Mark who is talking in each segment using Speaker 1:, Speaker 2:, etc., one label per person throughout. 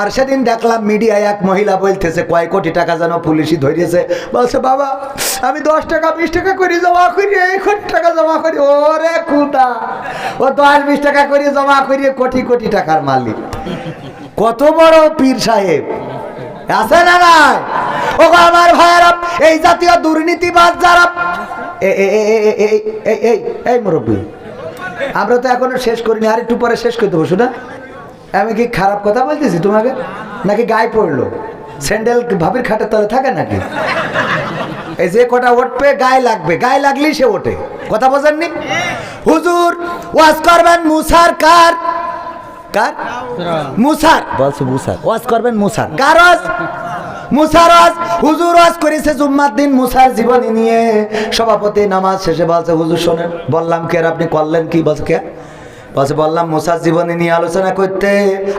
Speaker 1: আর সেদিন দেখলাম মিডিয়ায় এক মহিলা বলতেছে, কয় কোটি টাকা যেন পুলিশই ধরিয়েছে? বলছে, বাবা, আমি দশ টাকা, বিশ টাকা করে জমা করি, এই কোটি টাকা জমা করি। ওরে কুদা, ও দশ, বিশ টাকা করে জমা করি, কোটি কোটি টাকার মালিক। কত বড় পীর সাহেব। আছে না নাই? ও আমার ভাইয়েরা, এই জাতীয় দুর্নীতিবাজ যারা এই মুরব্বী। আমরা তো এখনও শেষ করিনি, আর একটু পরে শেষ করে দেবো, শোনা? আমি কি খারাপ কথা বলতেছি তোমাকে? নাকি গায়ে পড়ল? স্যান্ডেল ভাবির খাটের তলে থাকে নাকি? এই যে কটা উঠবে গায়ে লাগবে গায়ে লাগলেই সে ওঠে। কথা বোঝেননি? হুজুর ওয়াজ করবেন মুসার কার? কার? মুসার। বলছো মুসার। ওয়াজ করবেন মুসার। কার ওয়াজ? মুসার হুজুর ওয়াজ করেছে জুম্মার দিন মুসার জীবনী নিয়ে। সভাপতি নামাজ শেষে বলছে হুজুর শোনেন বললাম কে আর আপনি করলেন কি? বলছে কে? বলছে বললাম, মুসার জীবনী নিয়ে আলোচনা করতে।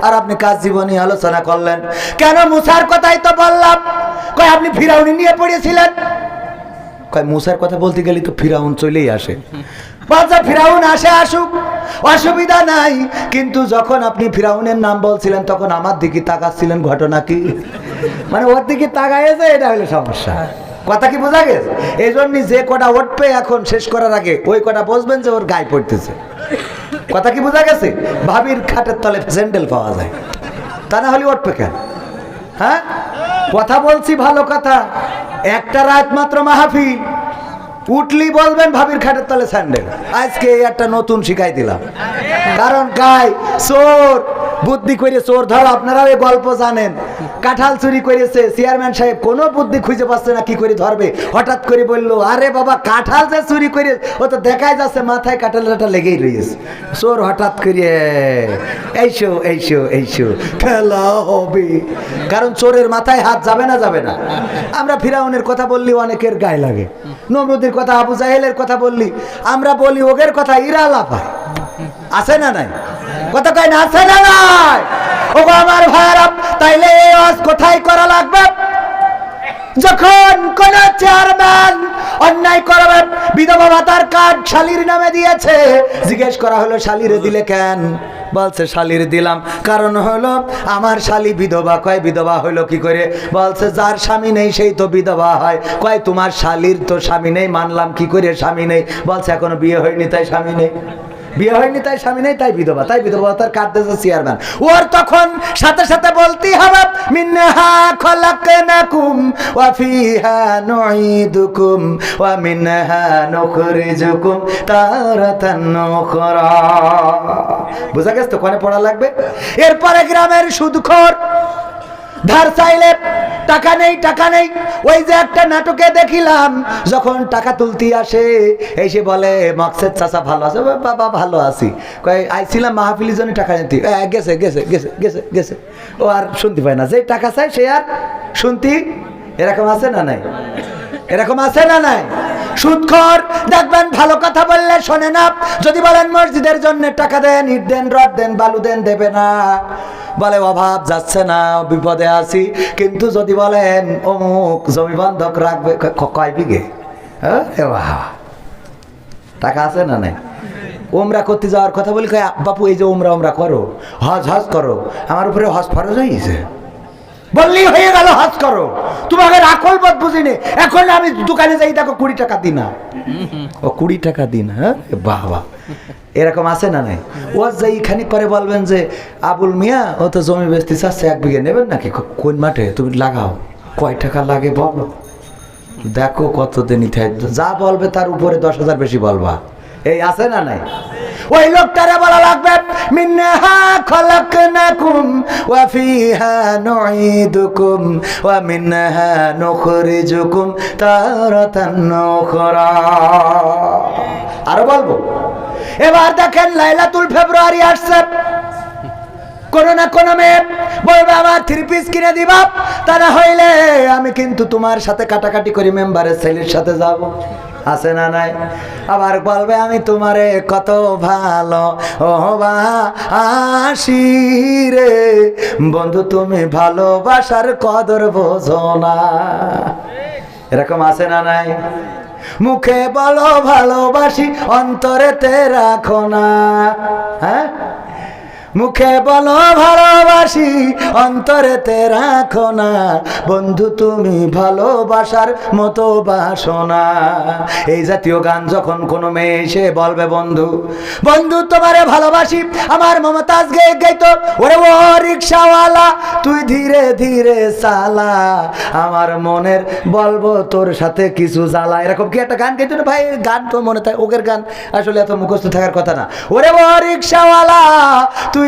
Speaker 1: আর আপনি কাজ জীবনী আলোচনা করলেন? কেন মুসার কথাই তো বললাম। কয়, আপনি ফিরাউনি নিয়ে পড়েছিলেন? কয়, মুসার কথা বলতে গেলে তো ফিরাউন চলেই আসে। বলছে, ফিরাউন আসে, আসুক। অসুবিধা নাই। কিন্তু যখন আপনি ফিরাউনের নাম বলছিলেন, তখন আমার দিকে তাকাচ্ছিলেন ঘটনা কি? মানে ওর দিকে তাকাইছে এটা হলো সমস্যা। কথা কি বোঝা গেছে? এই জন্য যে কটা উঠবে এখন শেষ করার আগে, ওই কটা বসবেন যে ওর গায়ে পড়তেছে। কথা কি বোঝা গেছে? ভাবির খাটের তলে স্যান্ডেল পাওয়া যায়। তা না হলে উঠবে কেন? হ্যাঁ? কথা বলছি ভালো কথা। একটা রাত মাত্র মাহফিল। উঠলি বলবেন ভাবির খাটের তলে স্যান্ডেল। আজকে একটা নতুন শিখাই দিলাম। কারণ গায় চোর! বুদ্ধি করে চোর ধর আপনারাও এই গল্প জানেন। কাঁঠাল চুরি করেছে। চেয়ারম্যান সাহেব কোনো বুদ্ধি খুঁজে পাচ্ছে না, কি করে ধরবে? হঠাৎ করে বলল, আরে বাবা, কাঁঠাল যে চুরি করে ও তো দেখাই যাচ্ছে, মাথায় কাঁঠালের একটা লেগেই রয়েছে। চোর হঠাৎ করে, এইসো এইসো এইসো, খেলা হবে। কারণ চোরের মাথায় হাত যাবে না যাবে না। আমরা ফিরাউনের কথা বললি, অনেকের গায়ে লাগে। নমরুদের কথা, আবু জাহেলের কথা বললি। আমরা বলি, ওগের কথা ইরা লাফায়। আছে না নাই? কথা কয় না আছে না নাই ও আমার ভাইয়েরা, তাইলে এই ওয়াজ কোথায় করা লাগবে? যখন কোন চেয়ারম্যান অন্যায় করবে, বিধবা ভাতার কার্ড শালির নামে দিয়েছে। জিজ্ঞেস করা হলো, শালিরে দিলে কেন? বলছে, শালির দিলাম। কারণ হলো, আমার শালি বিধবা, কয় বিধবা হইল কি করে? বলছে, যার স্বামী নেই, সেই তো বিধবা হয়। কয়, তোমার শালির তো স্বামী নেই, মানলাম কি করে স্বামী নেই? বলছে, এখনও বিয়ে হয়নি, তাই স্বামী নেই। বিয়ে হয়নি, তাই স্বামী নেই, তাই বিধবা তাই বিধবা তার কাটতেছে চেয়ারম্যান ওর তখন সাথে সাথে বলতেই হবে মিনহা খলাকনাকুম ওয়া ফিহা নুঈদুকুম, ওয়া মিনহা নুখরিজুকুম তারাতান নুখরা বুঝা গেছে তো কোনে পড়া লাগবে? এরপরে গ্রামের সুদখোর ধার চাইলে টাকা নেই টাকা নেই। ওই যে একটা নাটকে দেখিলাম, যখন টাকা তুলতে আসে এসে বলে, মকসেদ চাচা, ভালো আছে? "ও বাবা, ভালো আছি। কয় আইছিলাম মাহফিলির জন্য টাকা নিতে। গেছে গেছে গেছে গেছে গেছে। ও আর শুনতে পায় না। যে টাকা চাই সে আর শুনতি? এরকম আছে না নাই? এরকম আছে না নাই? সুদখর দেখবেন ভালো কথা বললে শোনে না। যদি বলেন মসজিদের জন্য টাকা দেন, ইট দেন, রড দেন, বালু দেন, দেবে না। বলে অভাব যাচ্ছে না বিপদে আছি। কিন্তু যদি বলেন অমুক জমি বন্ধক রাখবে। কয় বিঘে? হ্যাঁ। টাকা আছে না নাই? ওমরা করতে যাওয়ার কথা বলি কয়, বাপু এই যে ওমরা ওমরা করো হজ হজ করো। আমার উপরে হজ ফরজ হয়ে গেছে। বললেই হয়ে গেল হজ করো। তোমাকে রাখল বোধ বুঝিনি। এখন আমি দোকানে যাই দেখো কুড়ি টাকা দিন। না ও কুড়ি টাকা দিন হ্যাঁ? বাবা। এরকম আছে না নাই? ও যাই খানিক পরে বলবেন যে, আবুল মিয়া, ও তো জমি বেচতে চাচ্ছে, এক বিঘে নেবেন নাকি? কোন মাঠে? তুমি লাগাও। কয় টাকা লাগে বলো। দেখো কতদিন যা বলবে তার উপরে দশ হাজার বেশি বলবা। এই আছে না নাই? ওই লোকটারে বলা লাগবে মিন্নাহা খলাকনাকুম, ওয়া ফিহা নুঈদুকুম, ওয়া মিন্নাহা নুখরিজুকুম তারাতান নুখরা আরও বলব, এবার দেখেন লাইলাতুল ফেব্রুয়ারি আসছে। কোনো না কোনো মেয়ে বলবে, আমার থ্রি পিস কিনে দিবা, তা না হইলে আমি কিন্তু তোমার সাথে কাটাকাটি করি, মেম্বারের ছেলের সাথে যাব। আছে না নাই? আবার বলবে, আমি তোমারে কত ভালো ও আসি রে। বন্ধু, তুমি ভালোবাসার কদর বোঝো না। এরকম আছে না নাই? মুখে বলো, ভালোবাসি, অন্তরেতে রাখো না। হ্যাঁ? মুখে বলো ভালোবাসি, অন্তরেতে রাখো না। বন্ধু, তুমি ভালোবাসার মতো বাসো না এই জাতীয় গান যখন কোনো মেয়ে এসে বলবে, বন্ধু বন্ধু, তোমারে ভালোবাসি, আমার মমতাজ গে গাইতো ওরে ও রিক্সাওয়ালা, তুই ধীরে ধীরে চালা। আমার মনের বলব তোর সাথে কিছু জ্বালা। এরকম কি একটা গান গাইতো না ভাই গান তো মনে থাকে ওকের গান আসলে এত মুখস্থ থাকার কথা না। ওরে ও রিক্সাওয়ালা, তুই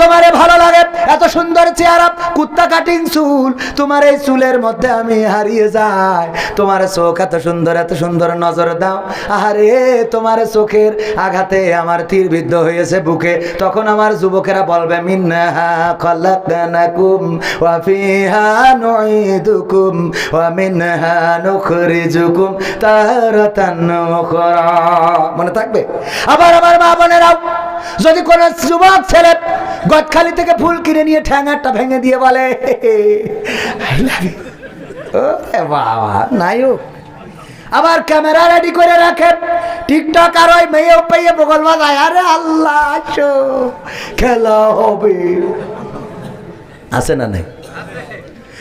Speaker 1: তোমারে ভালো লাগে? এত সুন্দর চেহারা, কুত্তা কাটিং চুল। তোমার এই চুলের মধ্যে আমি হারিয়ে যাই। তোমার চোখ এত সুন্দর এত সুন্দর নজর দাও। আরে তোমার চোখের আঘাতে আমার তীর বিদ্ধ হয়েছে বুকে। তখন আমার যুবকেরা বলবে মিন্নাহা মনে থাকবে? আবার আমার মা বোনেরাও যদি কোন যুবক ছেলে গদখালি থেকে ফুল কিনে নিয়ে ঠ্যাঙারটা ভেঙে দিয়ে বলে আবার ক্যামেরা রেডি করে রাখে। টিকটক আর ওই মেয়ে পেয়ে বগল বাজায়, আরে আল্লাহ খেলা হবে। আছে না নাই?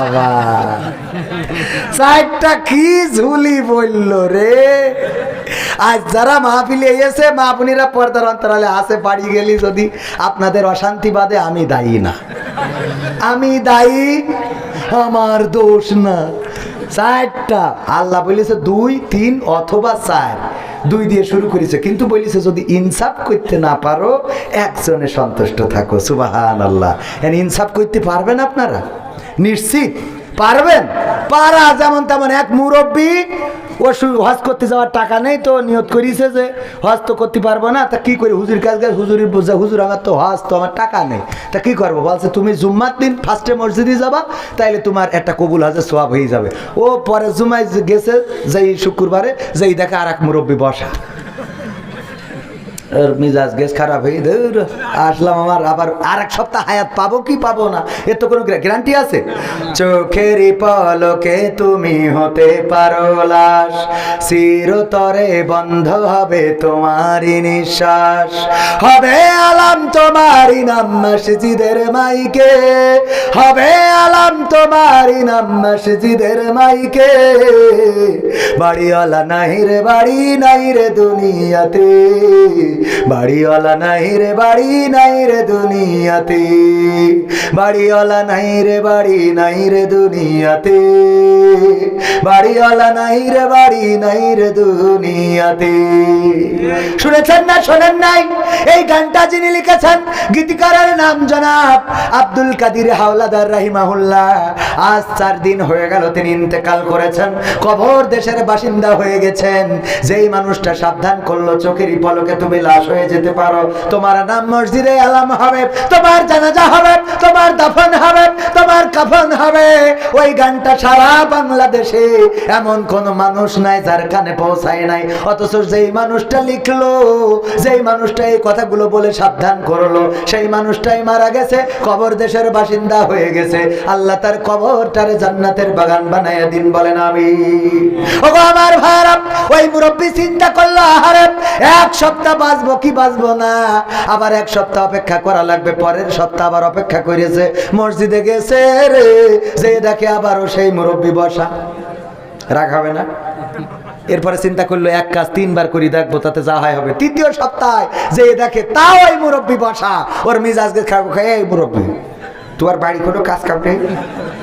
Speaker 1: বাবা। চারটা কি ঝুলি বলল রে? আজ যারা মাহফিলে এসে মাহফুনিরা পর্দার অন্তরালে আসে, বাড়ি গেলি যদি আপনাদের অশান্তি বাদে আমি দায়ী না। আমি দায়ী, আমার দোষ না। চারটা আল্লাহ বলেছে দুই, তিন অথবা চার। দুই দিয়ে শুরু করেছে। কিন্তু বলিছে, যদি ইনসাফ করতে না পারো, একজনে সন্তুষ্ট থাকো। সুবাহান আল্লাহ ইনসাফ করতে পারবেন আপনারা? নিশ্চিত? পারবেন? পারা যেমন তেমন এক মুরব্বী, ও হজ করতে যাওয়ার টাকা নেই তো, নিয়ত করিছে যে হজ তো করতে পারব না, তা কি করি? হুজুর কাজ কাজ হুজুরের বোঝা হুজুর, আমার তো হজ, তো আমার টাকা নেই। তা কি করব? বলছে, তুমি জুম্মার দিন ফার্স্টে মসজিদে যাবা, তাইলে তোমার একটা কবুল হাজে সোয়াব হয়ে যাবে। ও পরে জুমায় গেছে, যেই শুক্রবারে, যেই দেখে আর এক মুরব্বী বসা। মিজাজ গেছ খারাপ হয়ে দূর আসলাম আমার আবার আর এক সপ্তাহ হায়াত পাবো কি পাবো না? এর তো কোনো গ্যারান্টি আছে? চোখেরই পলকে তুমি হতে পারো লাশ। চিরতরে বন্ধ হবে তোমারই নিঃশ্বাস। হবে আলাম তোমারই নাম মসজিদের মাইকে। হবে আলাম তোমারই নাম মসজিদের মাইকে। বাড়িওয়ালা নাই রে, বাড়ি নাই রে দুনিয়াতে। বাড়িওয়ালা নাই রে, বাড়ি নাই রে দুনিয়াতে। বাড়িওয়ালা নাই রে, বাড়ি নাই রে দুনিয়াতে। বাড়িওয়ালা নাই রে, বাড়ি নাই রে দুনিয়াতে। শুনেছেন না, শোনেন নাই? এই গানটা যিনি লিখেছেন, গীতিকারের নাম জনাব আব্দুল কাদির হাওলাদার রাহিমাহুল্লাহ। আজ চার দিন হয়ে গেল তিনি ইন্তেকাল করেছেন। কবর দেশের বাসিন্দা হয়ে গেছেন। যেই মানুষটা সাবধান করল চোখেরই পলকে তুমি লাশ হয়ে যেতে পারো। তোমার নাম মসজিদে আলাম হবে, তোমার জানাজা হবে, তোমার দাফন হবে, তোমার কাফন হবে। ওই গানটা সারা বাংলাদেশে এমন কোন মানুষ নাই যার কানে পৌঁছায় নাই। অথচ যেই মানুষটা লিখলো, যেই মানুষটা এই কথাগুলো বলে সাবধান করল, সেই মানুষটাই মারা গেছে, কবর দেশের বাসিন্দা হয়ে গেছে। আল্লাহ তার কবরটারে জান্নাতের বাগান বানায় দিন বলেন আমি ওগো আমার ভাইরা ওই মুরব্বী চিন্তা করল, আহারে, এক সপ্তাহ বাঁচবো কি বাঁচবো না? আবার এক সপ্তাহ অপেক্ষা করা লাগবে, পরের সপ্তাহ আবার অপেক্ষা করেছে। মসজিদে গেছে রে, যে দেখে আবারও সেই মুরব্বী বসা। রাখাবে না? এরপরে চিন্তা করল, এক কাজ তিনবার করি, দেখব তাতে যা হয় হবে। তৃতীয় সপ্তাহে যে দেখে তাও এই মুরব্বী বসা। ওর মিজাজকে খাব খাই এই মুরব্বী তোমার বাড়ি কোনো কাজ কাম নেই?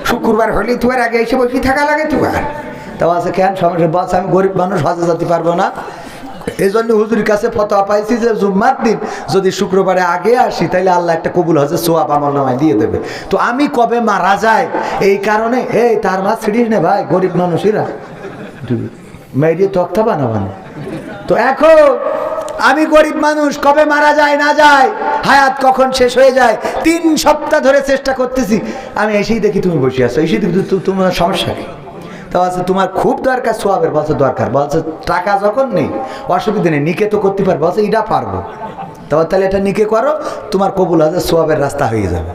Speaker 1: শুক্রবার হলে তোমার আগে এসে বসে থাকা লাগে তোমার তাও আছে কেন, সমস্যা, বস, আমি গরিব মানুষ হজে যেতে পারব না। এই জন্য হুজুরের কাছে ফতোয়া পাইছি যে, জুম্মার দিন যদি শুক্রবারে আগে আসি তাহলে আল্লাহ একটা কবুল হজে সোয়াব আমার নামায় দিয়ে দেবে। তো আমি কবে মারা যায় এই কারণে, এই তার মা ছিড়িস নে ভাই, গরিব মানুষেরা। মেয়েরি তক্তা বানাবানো। তো এখন, আমি গরিব মানুষ, কবে মারা যায়, না যায়, হায়াত কখন শেষ হয়ে যায়, তিন সপ্তাহ ধরে চেষ্টা করতেছি। আমি এসেই দেখি তুমি বসে আছো, এসেই দেখি তোমার সমস্যা কি? তা বলছে তোমার খুব দরকার সোয়াবের, বলছে দরকার। বলছে, টাকা যখন নেই, অসুবিধা নেই, নিকে তো করতে পারব। বলছে এটা পারব। তাহলে তাহলে এটা নিকে করো, তোমার কবুল আছে সোয়াবের রাস্তা হয়ে যাবে।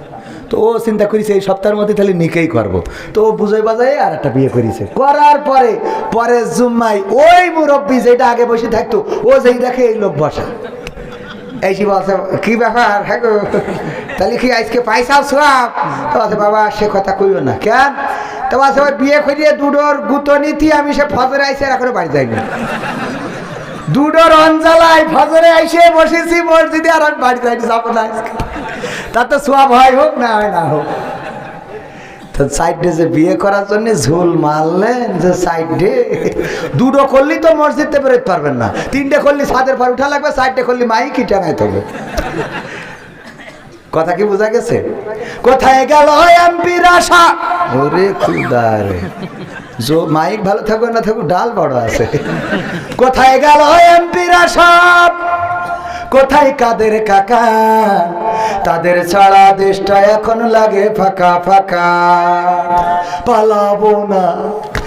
Speaker 1: তো ও চিন্তা করেছে, এই সপ্তাহের মধ্যে তাহলে নিকেই করব। তো ও বুঝে বাজায় আর একটা বিয়ে করেছে। করার পরে পরে জুম্মাই ওই মুরব্বী যেটা আগে বসে থাকতো, ও যেই দেখে এই লোক বসা। এই বলছে, কি ব্যাপার? হ্যাঁ তাহলে কি আজকে পয়সা সব তো বাবা, সে কথা কইও না। কেন? তো বলছে ওই বিয়ে করিয়ে দুডোর গুতো নীতি, আমি সে ফজরে আইসে এখনও বাড়ি যাইনি। দুডোর অঞ্জলাই ফজরে আইসে বসেছি, মসজিদে আর আমি বাড়ি যাইনি, যাব না তার তো সোয়াব হয় হোক না হয় না হোক। তো সাইডে যে বিয়ে করার জন্য ঝুল মারলেন যে সাইডে দুটো করলেই তো মসজিদে বেরোতে পারবেন না। তিনটে করলে ছাদের পর উঠা লাগবে সাইডে করলে মাইকি টাঙাইতে হবে। কথা কি বোঝা গেছে? কোথায় গেল এমপির আশা ওরে খুদারে জো, মাইক ভালো থাকুক, না থাকুক, ডাল বড় আছে। কোথায় গেল এমপির আশা কোথায় কাদের কাকা? তাদের ছাড়া দেশটা এখন লাগে ফাঁকা ফাঁকা। পালাবো না।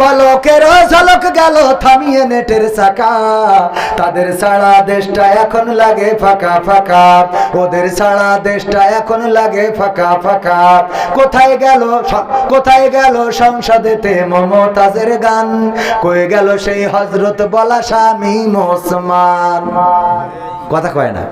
Speaker 1: পলকের ঝলক গেল, থামিয়ে নেটের চাকা। তাদের সারা দেশটা এখন লাগে ফাঁকা ফাঁকা। ওদের সারা দেশটা এখন লাগে ফাঁকা ফাঁকা। কোথায় গেল কোথায় গেল সংসদেতে মমতাজের গান? কয়ে গেল সেই হজরত বলা স্বামী মোসমান কথা কয় না।